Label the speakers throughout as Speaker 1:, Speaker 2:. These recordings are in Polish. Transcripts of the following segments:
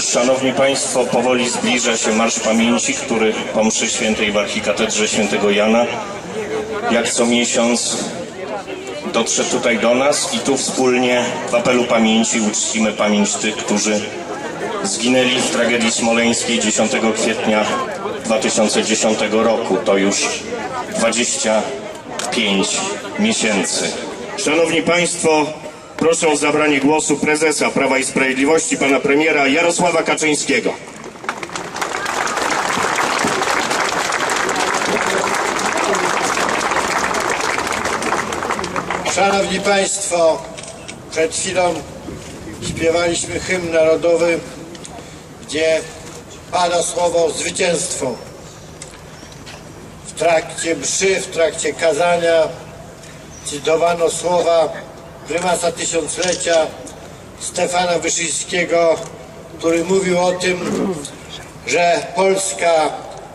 Speaker 1: Szanowni Państwo, powoli zbliża się Marsz Pamięci, który po mszy świętej w Archikatedrze Świętego Jana jak co miesiąc dotrze tutaj do nas i tu wspólnie w apelu pamięci uczcimy pamięć tych, którzy zginęli w tragedii smoleńskiej 10 kwietnia 2010 roku. To już 25 miesięcy. Szanowni Państwo, proszę o zabranie głosu prezesa Prawa i Sprawiedliwości, pana premiera Jarosława Kaczyńskiego.
Speaker 2: Szanowni Państwo, przed chwilą śpiewaliśmy hymn narodowy, gdzie pada słowo zwycięstwo. W trakcie mszy, w trakcie kazania cytowano słowa prymasa tysiąclecia Stefana Wyszyńskiego, który mówił o tym, że Polska,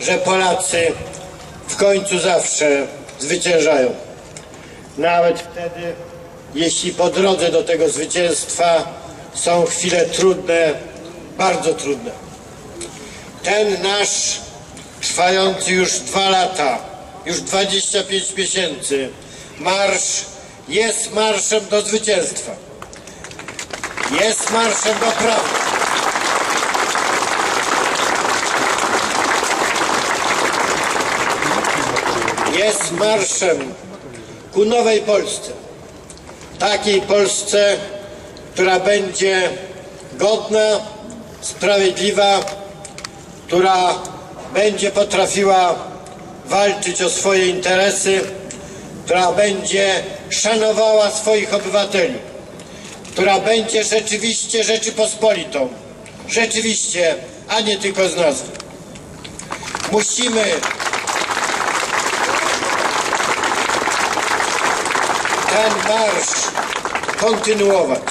Speaker 2: że Polacy w końcu zawsze zwyciężają nawet wtedy, jeśli po drodze do tego zwycięstwa są chwile trudne, bardzo trudne. Ten nasz trwający już dwa lata, już 25 miesięcy marsz jest marszem do zwycięstwa. Jest marszem do prawdy. Jest marszem ku nowej Polsce. Takiej Polsce, która będzie godna, sprawiedliwa, która będzie potrafiła walczyć o swoje interesy, która będzie szanowała swoich obywateli, która będzie rzeczywiście Rzeczypospolitą, rzeczywiście, a nie tylko z. Musimy ten marsz kontynuować.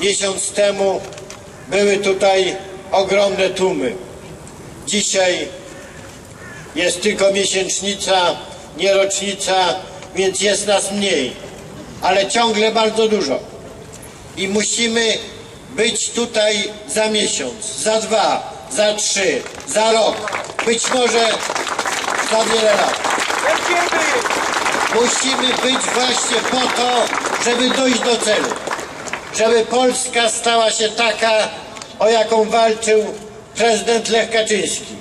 Speaker 2: Miesiąc temu były tutaj ogromne tłumy. Dzisiaj jest tylko miesięcznica, nie rocznica, więc jest nas mniej, ale ciągle bardzo dużo. I musimy być tutaj za miesiąc, za dwa, za trzy, za rok, być może za wiele lat. Musimy być właśnie po to, żeby dojść do celu. Żeby Polska stała się taka, o jaką walczył prezydent Lech Kaczyński.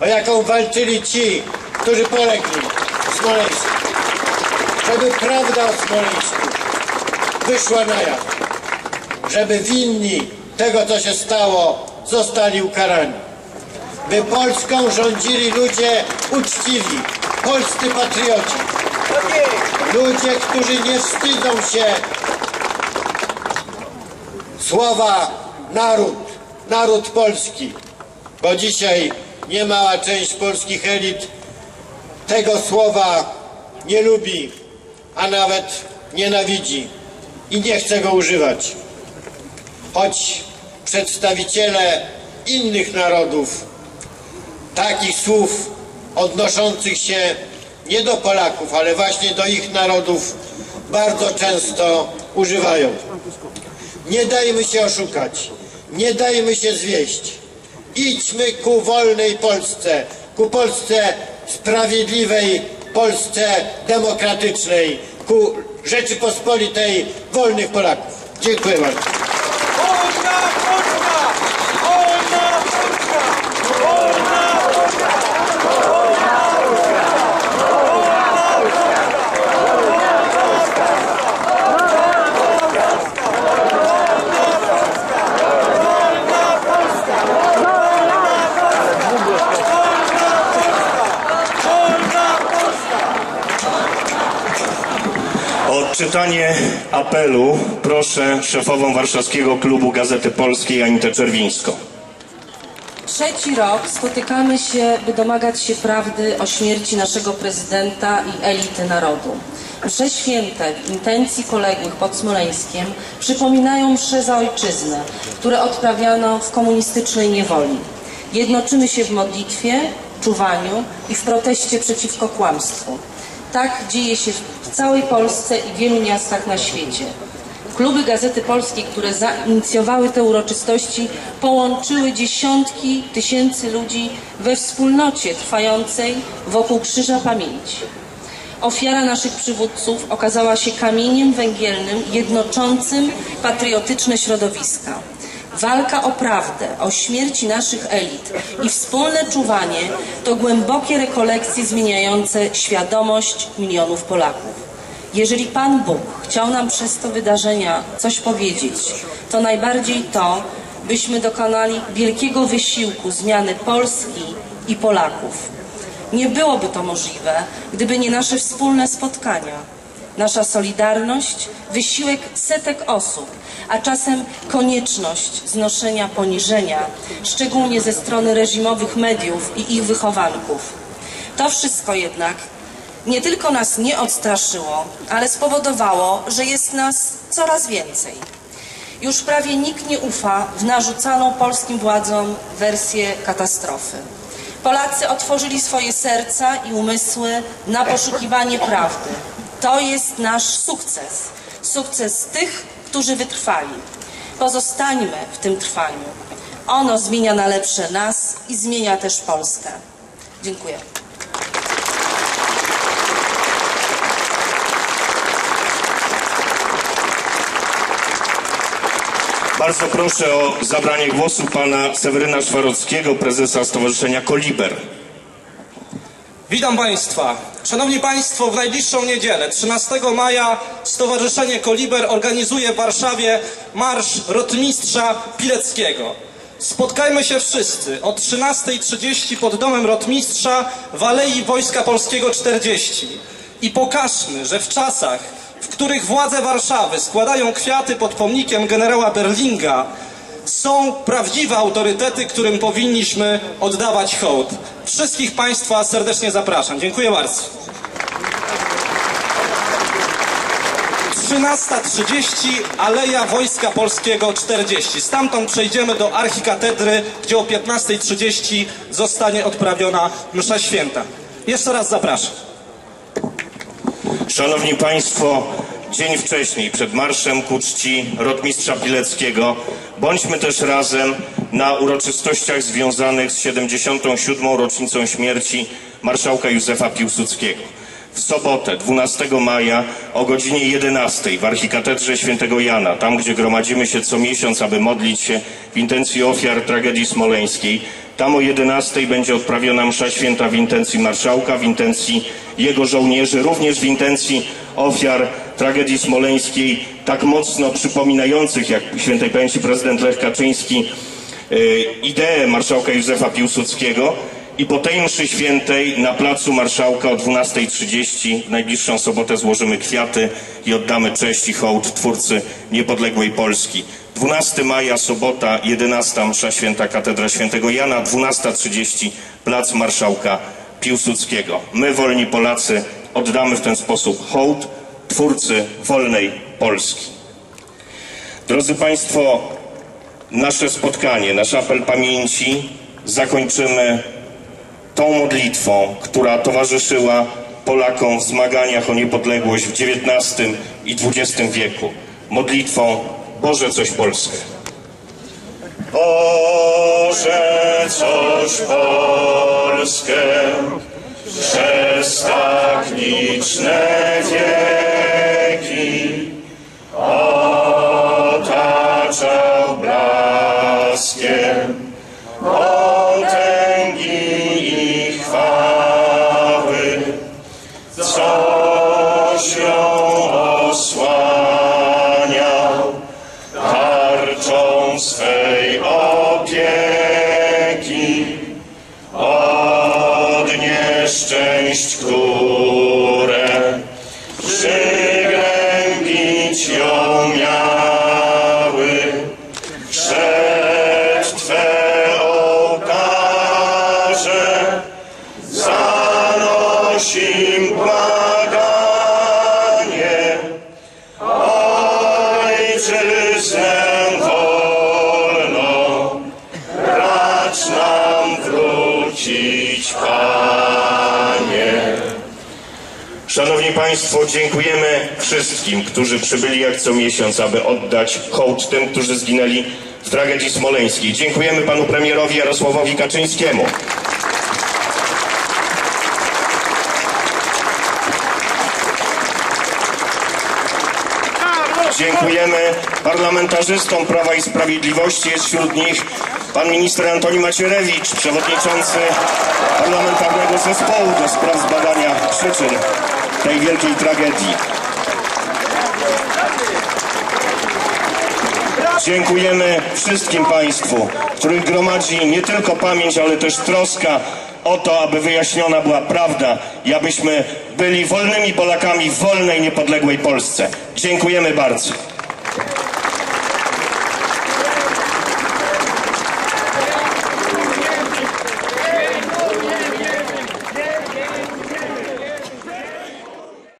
Speaker 2: O jaką walczyli ci, którzy polegli w Smoleńsku. Żeby prawda o Smoleńsku wyszła na jaw. Żeby winni tego, co się stało, zostali ukarani. By Polską rządzili ludzie uczciwi, polscy patrioci. Ludzie, którzy nie wstydzą się słowa naród, naród polski. Bo dzisiaj niemała część polskich elit tego słowa nie lubi, a nawet nienawidzi i nie chce go używać. Choć przedstawiciele innych narodów takich słów odnoszących się nie do Polaków, ale właśnie do ich narodów bardzo często używają. Nie dajmy się oszukać, nie dajmy się zwieść. Idźmy ku wolnej Polsce, ku Polsce sprawiedliwej, Polsce demokratycznej, ku Rzeczypospolitej wolnych Polaków. Dziękuję bardzo.
Speaker 3: Wolna Polska! Wolna Polska! Wolna Polska! Wolna Polska!
Speaker 1: O odczytanie apelu proszę szefową warszawskiego klubu Gazety Polskiej Anitę Czerwińską.
Speaker 4: Trzeci rok spotykamy się, by domagać się prawdy o śmierci naszego prezydenta i elity narodu. Msze święte w intencji poległych pod Smoleńskiem przypominają msze za ojczyznę, które odprawiano w komunistycznej niewoli. Jednoczymy się w modlitwie, czuwaniu i w proteście przeciwko kłamstwu. Tak dzieje się w całej Polsce i wielu miastach na świecie. Kluby Gazety Polskiej, które zainicjowały te uroczystości, połączyły dziesiątki tysięcy ludzi we wspólnocie trwającej wokół Krzyża Pamięci. Ofiara naszych przywódców okazała się kamieniem węgielnym jednoczącym patriotyczne środowiska. Walka o prawdę, o śmierci naszych elit i wspólne czuwanie to głębokie rekolekcje zmieniające świadomość milionów Polaków. Jeżeli Pan Bóg chciał nam przez to wydarzenia coś powiedzieć, to najbardziej to, byśmy dokonali wielkiego wysiłku zmiany Polski i Polaków. Nie byłoby to możliwe, gdyby nie nasze wspólne spotkania, nasza solidarność, wysiłek setek osób, a czasem konieczność znoszenia poniżenia, szczególnie ze strony reżimowych mediów i ich wychowanków. To wszystko jednak nie tylko nas nie odstraszyło, ale spowodowało, że jest nas coraz więcej. Już prawie nikt nie ufa w narzucaną polskim władzom wersję katastrofy. Polacy otworzyli swoje serca i umysły na poszukiwanie prawdy. To jest nasz sukces. Sukces tych, którzy wytrwali. Pozostańmy w tym trwaniu. Ono zmienia na lepsze nas i zmienia też Polskę. Dziękuję.
Speaker 1: Bardzo proszę o zabranie głosu pana Seweryna Szwarockiego, prezesa Stowarzyszenia Koliber.
Speaker 5: Witam Państwa. Szanowni Państwo, w najbliższą niedzielę, 13 maja, Stowarzyszenie Koliber organizuje w Warszawie Marsz Rotmistrza Pileckiego. Spotkajmy się wszyscy o 13.30 pod domem Rotmistrza w Alei Wojska Polskiego 40 i pokażmy, że w czasach, w których władze Warszawy składają kwiaty pod pomnikiem generała Berlinga, są prawdziwe autorytety, którym powinniśmy oddawać hołd. Wszystkich Państwa serdecznie zapraszam. Dziękuję bardzo. 13.30 Aleja Wojska Polskiego 40. Stamtąd przejdziemy do Archikatedry, gdzie o 15.30 zostanie odprawiona msza święta. Jeszcze raz zapraszam.
Speaker 1: Szanowni Państwo, dzień wcześniej, przed marszem ku czci Rotmistrza Pileckiego, bądźmy też razem na uroczystościach związanych z 77. rocznicą śmierci marszałka Józefa Piłsudskiego. W sobotę, 12 maja o godzinie 11 w Archikatedrze Świętego Jana, tam gdzie gromadzimy się co miesiąc, aby modlić się w intencji ofiar tragedii smoleńskiej, tam o 11 będzie odprawiona msza święta w intencji marszałka, w intencji jego żołnierzy, również w intencji ofiar tragedii smoleńskiej, tak mocno przypominających, jak świętej pamięci prezydent Lech Kaczyński, y, ideę marszałka Józefa Piłsudskiego. I po tej mszy świętej na placu Marszałka o 12.30 w najbliższą sobotę złożymy kwiaty i oddamy cześć i hołd twórcy niepodległej Polski. 12 maja, sobota, 11 msza święta Katedra Świętego Jana, 12.30 plac Marszałka Piłsudskiego. My, wolni Polacy, oddamy w ten sposób hołd twórcy wolnej Polski. Drodzy Państwo, nasze spotkanie, nasz apel pamięci zakończymy tą modlitwą, która towarzyszyła Polakom w zmaganiach o niepodległość w XIX i XX wieku. Modlitwą Boże coś Polskę. Boże coś Polskę przez tak liczne swej opieki. Od nieszczęść, Szanowni Państwo, dziękujemy wszystkim, którzy przybyli jak co miesiąc, aby oddać hołd tym, którzy zginęli w tragedii smoleńskiej. Dziękujemy panu premierowi Jarosławowi Kaczyńskiemu. Dziękujemy parlamentarzystom Prawa i Sprawiedliwości. Jest wśród nich pan minister Antoni Macierewicz, przewodniczący parlamentarnego zespołu do spraw zbadania przyczyn tej wielkiej tragedii. Dziękujemy wszystkim Państwu, których gromadzi nie tylko pamięć, ale też troska o to, aby wyjaśniona była prawda i abyśmy byli wolnymi Polakami w wolnej, niepodległej Polsce. Dziękujemy bardzo.